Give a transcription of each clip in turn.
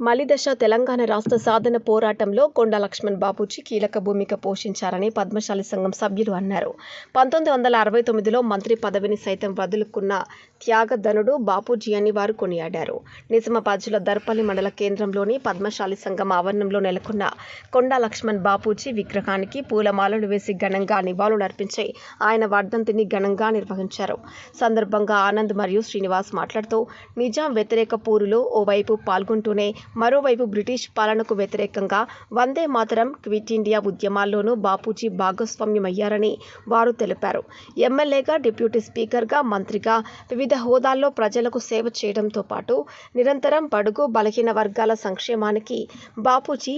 మలిదశ తెలంగాణ రాష్ట్ర సాధన పోరాటంలో కొండ లక్ష్మణ్ బాపూజీ కీలక భూమిక పోషించారని పద్మశాలి సంఘం సభ్యులు అన్నారు. పంతొమ్మిది వందల అరవై తొమ్మిదిలో మంత్రి పదవిని సైతం వదులుకున్న త్యాగధనుడు బాపూజీ అని వారు కొనియాడారు. నిజామాబాద్ దర్పల్లి మండల కేంద్రంలోని పద్మశాలి సంఘం ఆవరణంలో నెలకొన్న కొండ లక్ష్మణ్ బాపూజీ విగ్రహానికి పూలమాలలు వేసి ఘనంగా నివాళులర్పించి ఆయన వర్ధంతిని ఘనంగా నిర్వహించారు. సందర్భంగా ఆనంద్ మరియు శ్రీనివాస్ మాట్లాడుతూ నిజాం వ్యతిరేక పూరులో ఓవైపు పాల్గొంటూనే మరోవైపు బ్రిటిష్ పాలనకు వ్యతిరేకంగా వందే మాతరం క్విట్ ఇండియా ఉద్యమాల్లోనూ బాపూజీ భాగస్వామ్యమయ్యారని వారు తెలిపారు. ఎమ్మెల్యేగా డిప్యూటీ స్పీకర్గా మంత్రిగా వివిధ హోదాల్లో ప్రజలకు సేవ చేయడంతో పాటు నిరంతరం బడుగు బలహీన వర్గాల సంక్షేమానికి బాపూజీ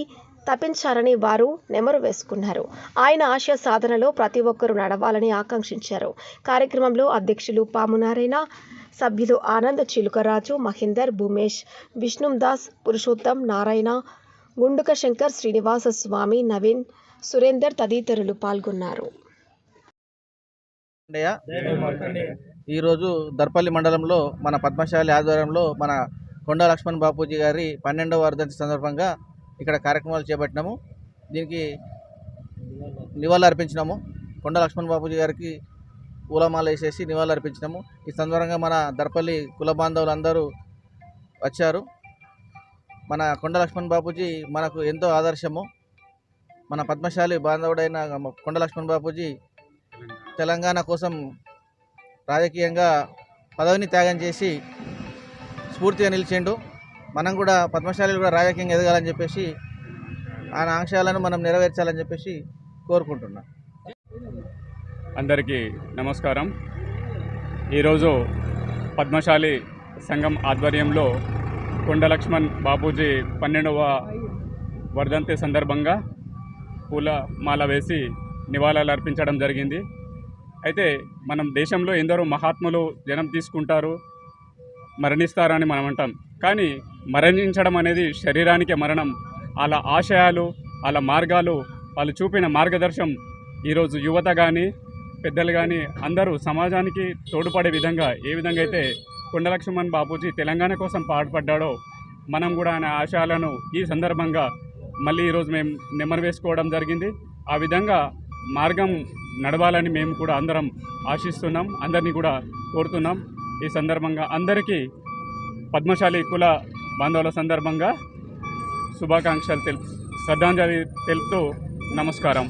తప్పించారని వారు నెమరు వేసుకున్నారు. ఆయన ఆశయ సాధనలో ప్రతి ఒక్కరూ నడవాలని ఆకాంక్షించారు. కార్యక్రమంలో అధ్యక్షులు పామునారాయణ సభ్యులు ఆనంద్ చిలుకరాజు మహేందర్ భూమేష్ విష్ణుదాస్ పురుషోత్తం నారాయణ గుండుక శంకర్ శ్రీనివాస స్వామి నవీన్ సురేందర్ తదితరులు పాల్గొన్నారు. ఈరోజు దర్పల్లి మండలంలో మన పద్మశాలి ఆధ్వర్యంలో మన కొండ లక్ష్మణ్ బాపూజీ గారి పన్నెండవ వర్ధంతి సందర్భంగా ఇక్కడ కార్యక్రమాలు చేపట్టినాము. దీనికి నివాళులు అర్పించినాము. కొండ లక్ష్మణ్ బాపూజీ గారికి పూలమాల వేసేసి నివాళులు అర్పించినాము. ఈ సందర్భంగా మన దర్పల్లి కుల బాంధవులు అందరూ వచ్చారు. మన కొండ లక్ష్మణ్ బాపూజీ మనకు ఎంతో ఆదర్శము. మన పద్మశాలి బాంధవుడైన కొండ లక్ష్మణ్ బాపూజీ తెలంగాణ కోసం రాజకీయంగా పదవిని త్యాగం చేసి స్ఫూర్తిగా నిలిచిండు. మనం కూడా పద్మశాలి కూడా రాజకీయంగా ఎదగాలని చెప్పేసి ఆయన ఆంక్షలను మనం నెరవేర్చాలని చెప్పేసి కోరుకుంటున్నాం. అందరికీ నమస్కారం. ఈరోజు పద్మశాలి సంఘం ఆధ్వర్యంలో కొండ లక్ష్మణ్ బాపూజీ పన్నెండవ వర్ధంతి సందర్భంగా పూల మాల వేసి నివాళులు అర్పించడం జరిగింది. అయితే మనం దేశంలో ఎందరో మహాత్ములు జనం తీసుకుంటారు మరణిస్తారని మనం అంటాం. కానీ మరణించడం అనేది శరీరానికే మరణం. వాళ్ళ ఆశయాలు వాళ్ళ మార్గాలు వాళ్ళు చూపిన మార్గదర్శనం ఈరోజు యువత కానీ పెద్దలు కానీ అందరూ సమాజానికి తోడ్పడే విధంగా ఏ విధంగా అయితే కొండలక్ష్మణ్ బాపూజీ తెలంగాణ కోసం పాటుపడ్డాడో మనం కూడా ఆయన ఆశయాలను ఈ సందర్భంగా మళ్ళీ ఈరోజు మేము నెమరు వేసుకోవడం జరిగింది. ఆ విధంగా మార్గం నడవాలని మేము కూడా అందరం ఆశిస్తున్నాం. అందరినీ కూడా కోరుతున్నాం. ఈ సందర్భంగా అందరికీ పద్మశాలి కుల బాంధవుల సందర్భంగా శుభాకాంక్షలు తెలుపు శ్రద్ధాంజలి తెలుపుతూ నమస్కారం.